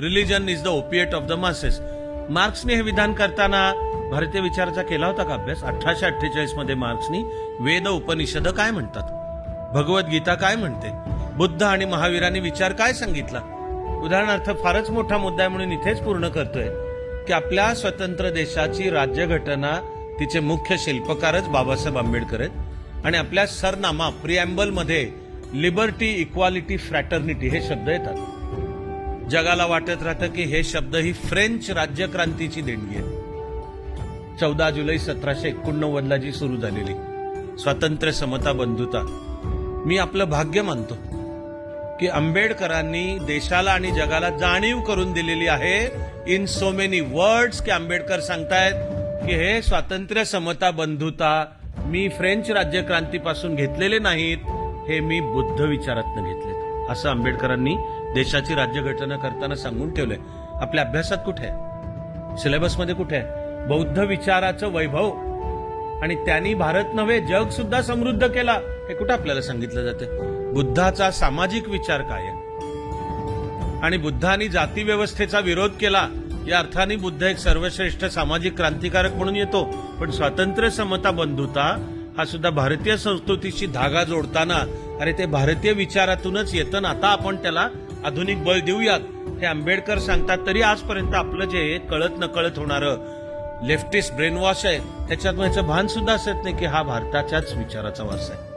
Religion is the opiate of the masses मार्क्सने हे विधान करताना भारतीय विचाराचा केला होता का अभ्यास? अठराशे अठ्ठेचाळीसमध्ये मार्क्सनी वेद उपनिषद काय म्हणतात? भगवद्गीता काय म्हणते? बुद्ध आणि महावीरांनी विचार काय सांगितला? उदाहरणार्थ फारच मोठा मुद्दा आहे म्हणून इथेच पूर्ण करतोय की आपल्या स्वतंत्र देशाची राज्यघटना तिचे मुख्य शिल्पकारच बाबासाहेब आंबेडकर आहेत. आणि आपल्या सरनामा प्रिअम्बलमध्ये लिबर्टी इक्वालिटी फ्रॅटर्निटी हे शब्द येतात. जगाला वाटत राहतं की हे शब्द ही फ्रेंच राज्यक्रांतीची देणगी आहे. चौदा जुलै सतराशे एकोणनव्वदला जी सुरू झालेली स्वातंत्र्य समता बंधुता. मी आपलं भाग्य मानतो की आंबेडकरांनी देशाला आणि जगाला जाणीव करून दिलेली आहे इन सो मेनी वर्ड्स की आंबेडकर सांगतायत की हे स्वातंत्र्य समता बंधुता मी फ्रेंच राज्यक्रांतीपासून घेतलेले नाहीत हे मी बुद्ध विचारातनं घेतले असं आंबेडकरांनी देशाची राज्यघटना करताना सांगून ठेवलंय. आपल्या अभ्यासात कुठे आहे? सिलेबसमध्ये कुठे आहे? बौद्ध विचाराचं वैभव. आणि त्यांनी भारत नव्हे जग सुद्धा समृद्ध केला. हे कुठं आपल्याला सांगितलं जाते? बुद्धाचा सामाजिक विचार काय आहे आणि बुद्धांनी जाती व्यवस्थेचा विरोध केला. या अर्थाने बुद्ध एक सर्वश्रेष्ठ सामाजिक क्रांतिकारक म्हणून येतो. पण स्वातंत्र्य समता बंधुता हा सुद्धा भारतीय संस्कृतीशी धागा जोडताना अरे ते भारतीय विचारातूनच येतं ना? आता आपण त्याला आधुनिक बळ देऊयात हे आंबेडकर सांगतात तरी आजपर्यंत आपलं जे कळत नकळत होणारं लेफ्टिस्ट ब्रेनवॉश आहे. त्याच्यात ह्याचं भान सुद्धा असत नाही की हा भारताच्याच विचाराचा वारसा आहे.